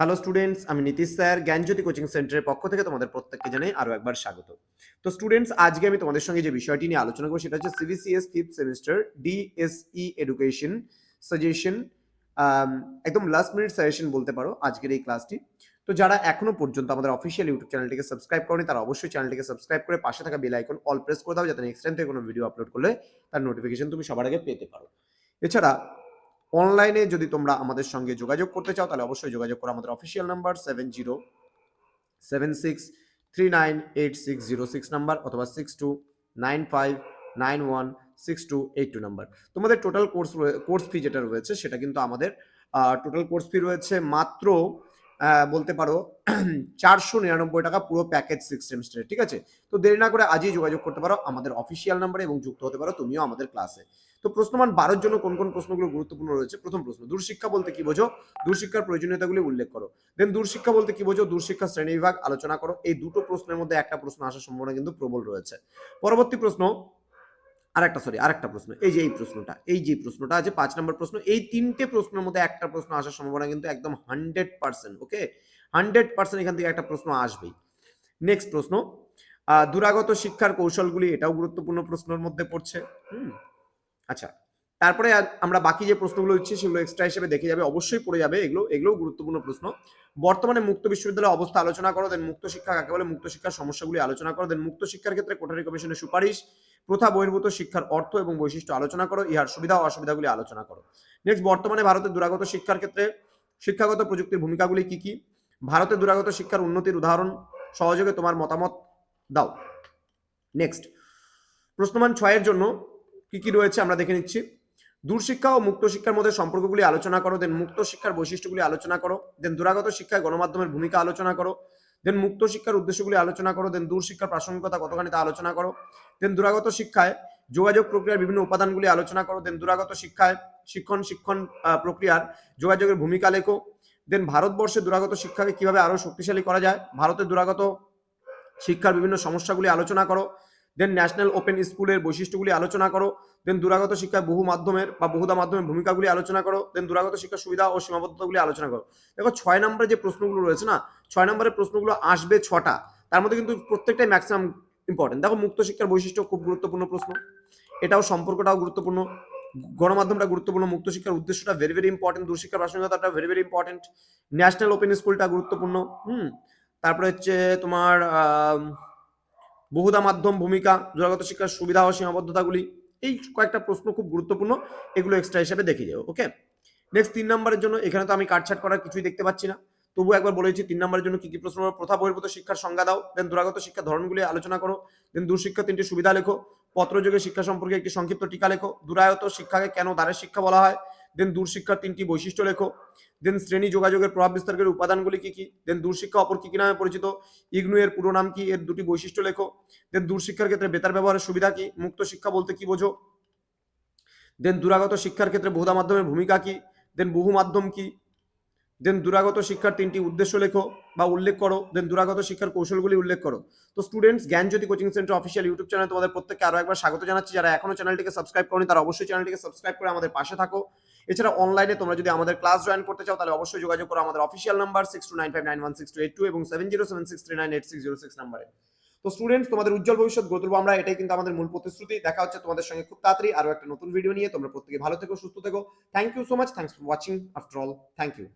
Hello students আমি Nitish sir, জ্ঞানজ্যোতি coaching সেন্টারের পক্ষ থেকে তোমাদের প্রত্যেককে জানাই আরও একবার স্বাগত। তো স্টুডেন্টস আজকে আমি তোমাদের সঙ্গে যে বিষয়টি নিয়ে আলোচনা করব সেটা হচ্ছে CBCS fifth semester DSE education suggestion একদম লাস্ট মিনিট সাজেশন বলতে পারো আজকের এই ক্লাসটি তো যারা এখনও পর্যন্ত আমাদের অফিসিয়াল ইউটিউব চ্যানেলটিকে সাবস্ক্রাইব করেনি, তারা অবশ্যই চ্যানেলটিকে সাবস্ক্রাইব করে পাশে থাকা বেল আইকন অল প্রেস করে দাও, যাতে নেক্সট টাইম থেকে কোনো ভিডিও আপলোড করলে তার নোটিফিকেশন তুমি সবার আগে পেতে পারো। এছাড়া অনলাইনে যদি তোমরা আমাদের সঙ্গে যোগাযোগ করতে চাও, তাহলে অবশ্যই যোগাযোগ করো। আমাদের official number seven zero seven six three nine eight six zero six number অথবা six two nine five nine one six two eight two number তোমাদের টোটাল কোর্স কোর্স ফি যেটা রয়েছে, সেটা কিন্তু আমাদের টোটাল কোর্স ফি রয়েছে মাত্র বলতে পারো, চারশো নিরানব্বই টাকা পুরো প্যাকেজ সিক্স সেমিস্টারে ঠিক আছে? তো দেরি না করে আজই যোগাযোগ করতে পারো আমাদের অফিসিয়াল নাম্বারে এবং যুক্ত হতে পারো তুমিও আমাদের ক্লাসে তো প্রশ্নমান বারোর জন্য কোন কোন প্রশ্নগুলো গুরুত্বপূর্ণ রয়েছে? প্রথম প্রশ্ন দূরশিক্ষা বলতে কি বোঝো? দূরশিক্ষার প্রয়োজনীয়তাগুলি উল্লেখ করো। দেন দূরশিক্ষা বলতে কি বোঝো? দূরশিক্ষা শ্রেণি বিভাগ আলোচনা করো। এই দুটো প্রশ্নের মধ্যে একটা প্রশ্ন আসার সম্ভাবনা কিন্তু প্রবল রয়েছে। পরবর্তী প্রশ্ন আরেকটা সরি আরেকটা প্রশ্ন, এই যে এই প্রশ্নটা, এই যে প্রশ্নটা আছে, পাঁচ নম্বর প্রশ্ন, এই তিনটে প্রশ্নের মধ্যে একটা প্রশ্ন আসার সম্ভাবনা কিন্তু একদম hundred percent okay hundred percent এখান থেকে একটা প্রশ্ন আসবেই। নেক্সট প্রশ্ন দূরাগত শিক্ষার কৌশলগুলি এটাও গুরুত্বপূর্ণ প্রশ্নের মধ্যে পড়ছে, হুম? আচ্ছা তারপরে আমরা বাকি যে প্রশ্নগুলো হচ্ছে সেগুলো এক্সট্রা হিসেবে দেখে যাবে, অবশ্যই পড়ে যাবে, এগুলো, এগুলোও গুরুত্বপূর্ণ প্রশ্ন। বর্তমানে মুক্ত বিশ্ববিদ্যালয়ের অবস্থা আলোচনা করো দেন মুক্ত শিক্ষা কাকে বলে? মুক্ত শিক্ষার সমস্যাগুলি আলোচনা করো দেন মুক্ত শিক্ষার ক্ষেত্রে কোঠারি কমিশনের সুপারিশ প্রথা বহির্ভূত শিক্ষার অর্থ এবং বৈশিষ্ট্য আলোচনা করো, ইহার সুবিধা ও অসুবিধাগুলি আলোচনা করো। নেক্সট বর্তমানে ভারতের দূরাগত শিক্ষার ক্ষেত্রে শিক্ষাগত প্রযুক্তির ভূমিকাগুলি কি কি? ভারতের দূরাগত শিক্ষার উন্নতির উদাহরণ সহযোগে তোমার মতামত দাও। নেক্সট প্রশ্নমান ছয়ের জন্য কি কি রয়েছে আমরা দেখে নিচ্ছি। দূরশিক্ষা ও মুক্ত শিক্ষার মধ্যে সম্পর্কগুলি আলোচনা করো দেন মুক্ত শিক্ষার বৈশিষ্ট্যগুলি আলোচনা করো দেন দূরাগত শিক্ষায় গণমাধ্যমের ভূমিকা আলোচনা করো দেন মুক্ত শিক্ষার উদ্দেশ্যগুলি আলোচনা করো দেন দূর শিক্ষার প্রাসঙ্গিকতা কতখানি তা আলোচনা করো। দেন দূরাগত শিক্ষায় যোগাযোগ প্রক্রিয়ার বিভিন্ন উপাদানগুলি আলোচনা করো। দেন দূরাগত শিক্ষায় শিক্ষণ শিক্ষণ প্রক্রিয়ার যোগাযোগের ভূমিকা লেখো। দেন ভারতবর্ষে দূরাগত শিক্ষাকে কীভাবে আরও শক্তিশালী করা যায়? ভারতের দূরাগত শিক্ষার বিভিন্ন সমস্যাগুলি আলোচনা করো। দেন ন্যাশনাল ওপেন স্কুলের বৈশিষ্ট্যগুলি আলোচনা করো। দেন দূরাগত শিক্ষায় বহু মাধ্যমের বা বহুদা মাধ্যমের ভূমিকাগুলি আলোচনা করো। দেন দূরাগত শিক্ষার সুবিধা ও সীমাবদ্ধতাগুলি আলোচনা করো। দেখো, ছয় নম্বরে যে প্রশ্নগুলো রয়েছে না, ছয় নম্বরের প্রশ্নগুলো আসবে ছটা। তার মধ্যে কিন্তু প্রত্যেকটাই ম্যাক্সিমাম ইম্পর্টেন্ট দেখো, মুক্ত শিক্ষার বৈশিষ্ট্য খুব গুরুত্বপূর্ণ প্রশ্ন। এটাও সম্পর্কটাও গুরুত্বপূর্ণ। গণমাধ্যমটা গুরুত্বপূর্ণ। মুক্ত শিক্ষার উদ্দেশ্যটা ভেরি ভেরি ইম্পর্টেন্ট দূরশিক্ষার প্রাসঙ্গিকতাটা very very important national open স্কুলটা গুরুত্বপূর্ণ। হুম। তারপরে হচ্ছে তোমার বহুদা মাধ্যম ভূমিকা দূরাগত শিক্ষার সুবিধা ও সীমাবদ্ধতাগুলি, এই কয়েকটা প্রশ্ন খুব গুরুত্বপূর্ণ, এগুলো এক্সট্রা হিসেবে দেখে যাও ওকে নেক্সট তিন নম্বরের জন্য, এখানে তো আমি কাটছাট করার কিছুই দেখতে পাচ্ছি না তবু একবার বলেছি তিন নম্বরের জন্য কি কি প্রশ্ন? প্রথা বহির্ভূত শিক্ষার সংজ্ঞা দাও দেন দূরাগত শিক্ষার ধরনগুলি আলোচনা করো দেন দূরশিক্ষা তিনটি সুবিধা লেখো, পত্রযোগে শিক্ষা সম্পর্কে একটি সংক্ষিপ্ত টিকা লেখো, দূরায়ত শিক্ষাকে কেন দ্বারের শিক্ষা বলা হয় দেন দূরশিক্ষার তিনটি বৈশিষ্ট্য লেখো। দেন শ্রেণি যোগাযোগের প্রভাব বিস্তারের উপাদানগুলি কি কি? দেন দূরশিক্ষা অপর কি কি নামে পরিচিত? ইগনু এর পুরো নাম কি? এর দুটি বৈশিষ্ট্য লেখো। দেন দূরশিক্ষার ক্ষেত্রে বেতার ব্যবহারের সুবিধা কি? মুক্ত শিক্ষা বলতে কি বোঝো? দেন দূরাগত শিক্ষার ক্ষেত্রে বহুদা মাধ্যমের ভূমিকা কি? দেন বহু মাধ্যম কি? দেন দূরাগত শিক্ষার তিনটি উদ্দেশ্য লেখো বা উল্লেখ করো। দেন দূরাগত শিক্ষার কৌশলগুলি উল্লেখ করো। তো students Gyanjyoti coaching centre official YouTube channel তোমাদের প্রত্যেককে আরও একবার স্বাগত জানাচ্ছি। যারা এখনও চ্যানেলটিকে সাবস্ক্রাইব করনি, তারা অবশ্যই চ্যানেলটিকে সাবস্ক্রাইব করে আমাদের পাশে থাকো। এছাড়া অনলাইনে তোমরা যদি আমাদের ক্লাস জয়েন করতে চাও, তাহলে অবশ্যই যোগাযোগ করো আমাদের official number six two nine five nine one six two eight two এবং seven zero seven six three nine eight six zero six নাম্বারে তো স্টুডেন্টস তোমাদের উজ্জ্বল ভবিষ্যৎ গড়ে তুলবো আমরা। এটাই কিন্তু আমাদের মূল প্রতিশ্রুতি। দেখা হচ্ছে তোমাদের সঙ্গে খুব তাড়াতাড়ি আরও একটা নতুন ভিডিও নিয়ে। তোমরা প্রত্যেকে ভালো থেকো, সুস্থ থেকো। Thank you so much thanks for watching after all thank you